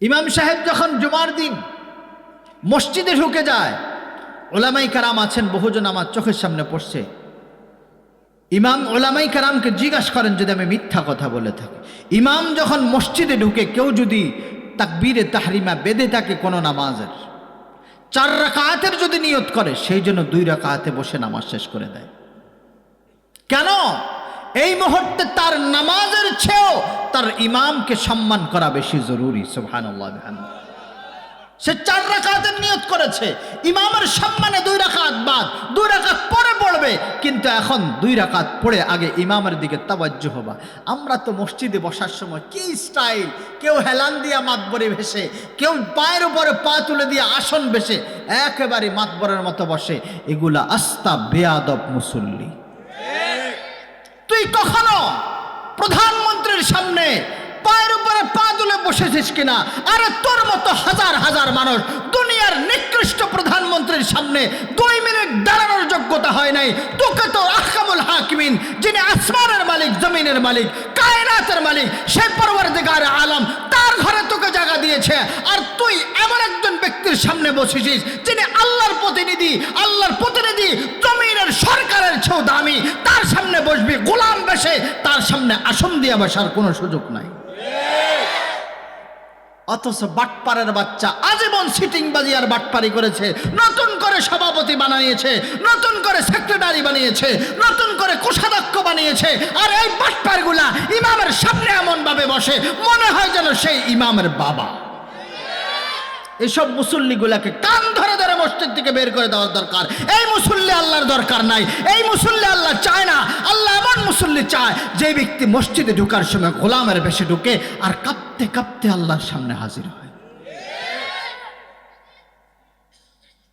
ইমাম সাহেব যখন জুমার দিন মসজিদে ঢুকে যায়, ওলামাই কারাম আছেন, বহুজন আমার চোখের সামনে পড়ছে। ইমাম ওলামাই কারামকে জিজ্ঞাসা করেন, যদি আমি মিথ্যা কথা বলে থাকি। ইমাম যখন মসজিদে ঢুকে, কেউ যদি তাকবীরে তাহরিমা বেঁধে থাকে কোনো নামাজের, চার রাকাতের যদি নিয়ত করে, সেই জন্য দুই রাকাতে বসে নামাজ শেষ করে দেয়। কেন? এই মুহূর্তে তার নামাজের চেয়েও তার ইমামকে সম্মান করা বেশি জরুরি সুবহানাল্লাহ সে চার রাকাতের নিয়ত করেছে ইমামের সম্মানে দুই রাকাত বাদ দুই রাকাত পরে পড়বে কিন্তু এখন দুই রাকাত পড়ে আগে ইমামের দিকে তাবাজ্য হবা। আমরা তো মসজিদে বসার সময় কি স্টাইল? কেউ হেলান দিয়া মাতবরে ভেসে কেউ পায়ের উপরে পা তুলে দিয়ে আসন বেসে একেবারে মাতবরের মতো বসে। এগুলা আস্তা বেয়াদব মুসল্লি। তুই কখনো প্রধানমন্ত্রীর সামনে, পায়ের উপরে পা তুলে বসেছিস কিনা? আরে তোর মতো হাজার হাজার মানুষ দুনিয়ার নিকৃষ্ট প্রধানমন্ত্রীর সামনে দুই মিনিট দাঁড়ানোর যোগ্যতা হয় নাই। তোকে তো আহকামুল হাকিমিন, যিনি আসমানের মালিক, জমিনের মালিক, কায়নাতের মালিক, সে পরবর্তীকার আলম, তার ঘরে তোকে জায়গা দিয়েছে। আর তুই এমন একজন ব্যক্তির সামনে বসেছিস, যিনি আল্লাহর প্রতিনিধি আল্লাহর প্রতিনিধি সামনে আসন দিয়ে বসার কোনো সুযোগ নাই। অথচ বাটপাড়ের বাচ্চা আজীবন সিটিং বাজি আর বাটপারি করেছে। নতুন করে সভাপতি বানিয়েছে, নতুন করে সেক্রেটারি বানিয়েছে, নতুন করে কোষাধ্যক্ষ বানিয়েছে। আর এই বাটপারগুলা ইমামের সামনে এমন ভাবে বসে, মনে হয় যেন সেই ইমামের বাবা। এসব মুসল্লিগুলাকে কান ধরে মসজিদ থেকে বের করে দেওয়ার দরকার। এই মুসল্লি আল্লাহর দরকার নাই। এই মুসল্লি আল্লাহ চায় না। আল্লাহ এমন মুসল্লি চায় যে ব্যক্তি মসজিদে ঢুকার সময় গোলামের বেশি ঢুকে আর কাঁপতে কাঁপতে আল্লাহর সামনে হাজির হয়।